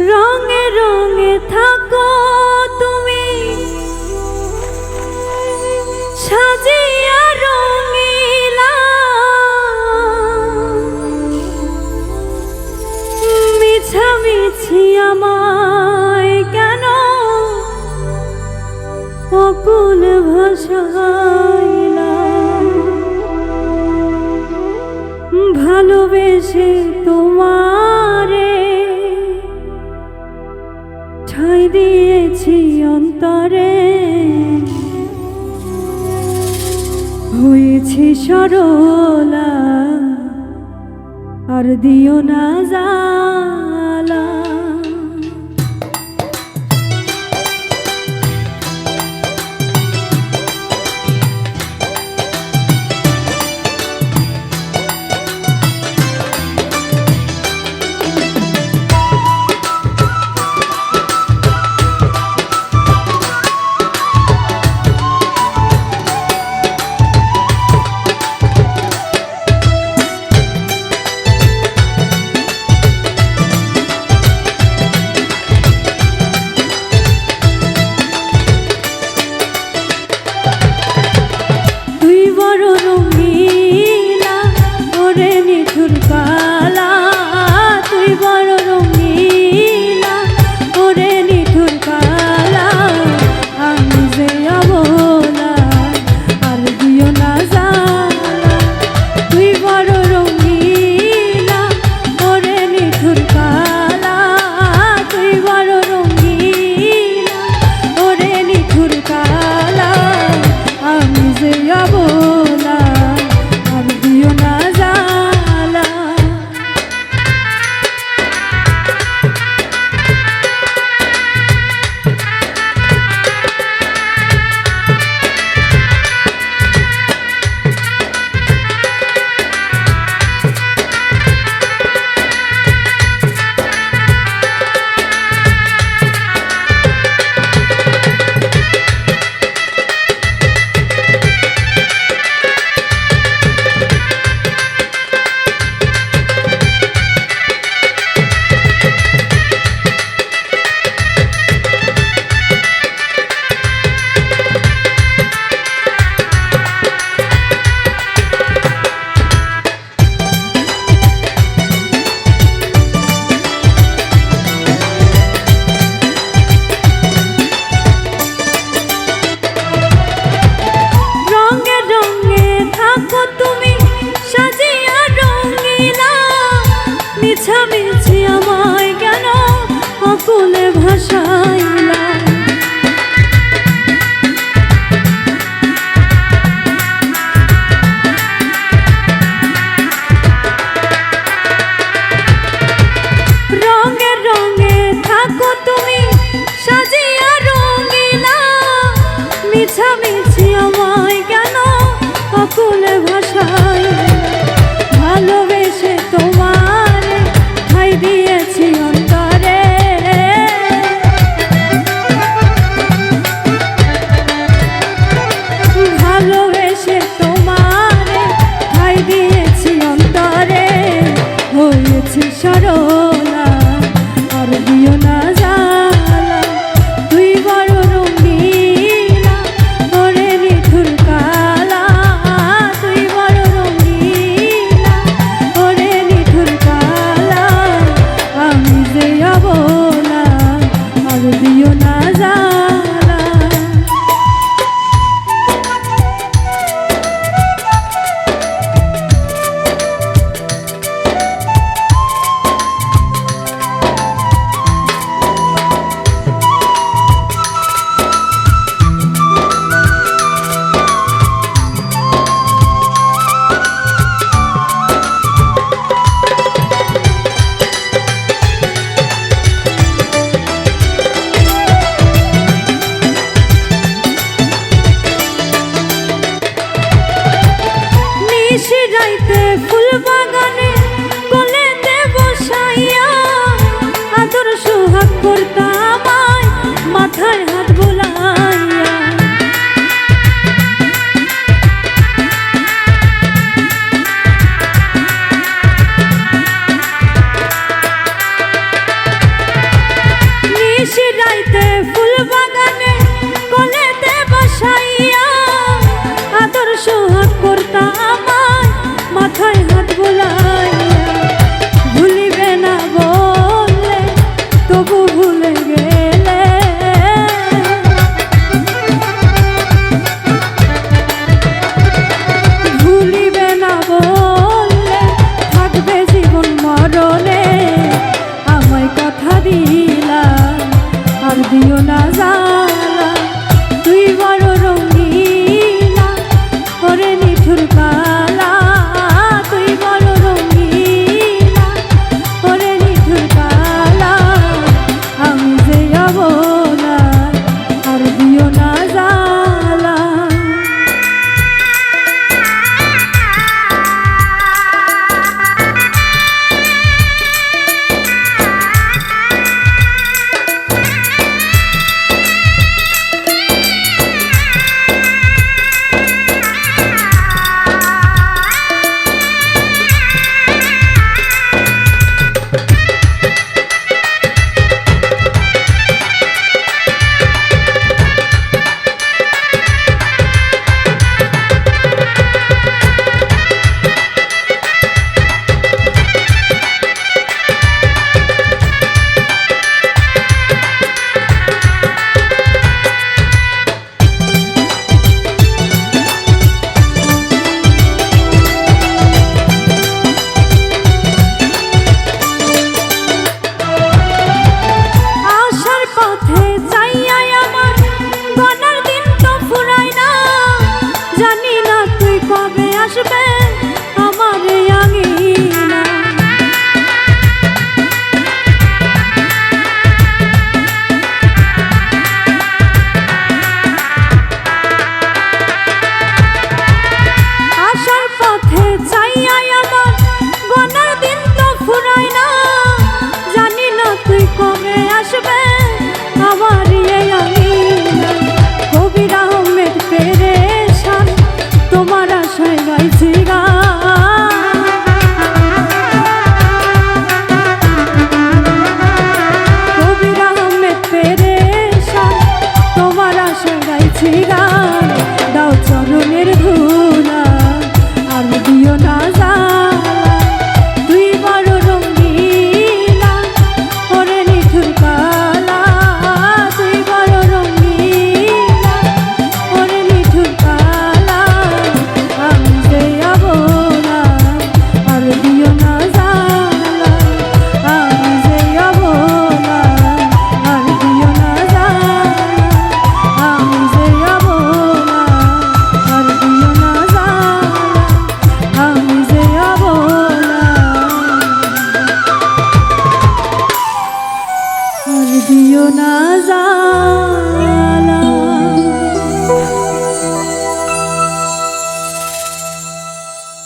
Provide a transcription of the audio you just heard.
রঙে রঙে থাকো তুমি। সাজিয়া রঙিলা। মিছামিছি আমায় কেন? অকুল ভাষা ঠাঁই দিয়েছি অন্তরে। হয়েছি সরলা আর দিও না যা। cuando মাথায় হাত বোলাইয়া। নিশি রাইতে ফুল বাগানে কোলেতে বসাইয়া দিও না জ্বালা আসবে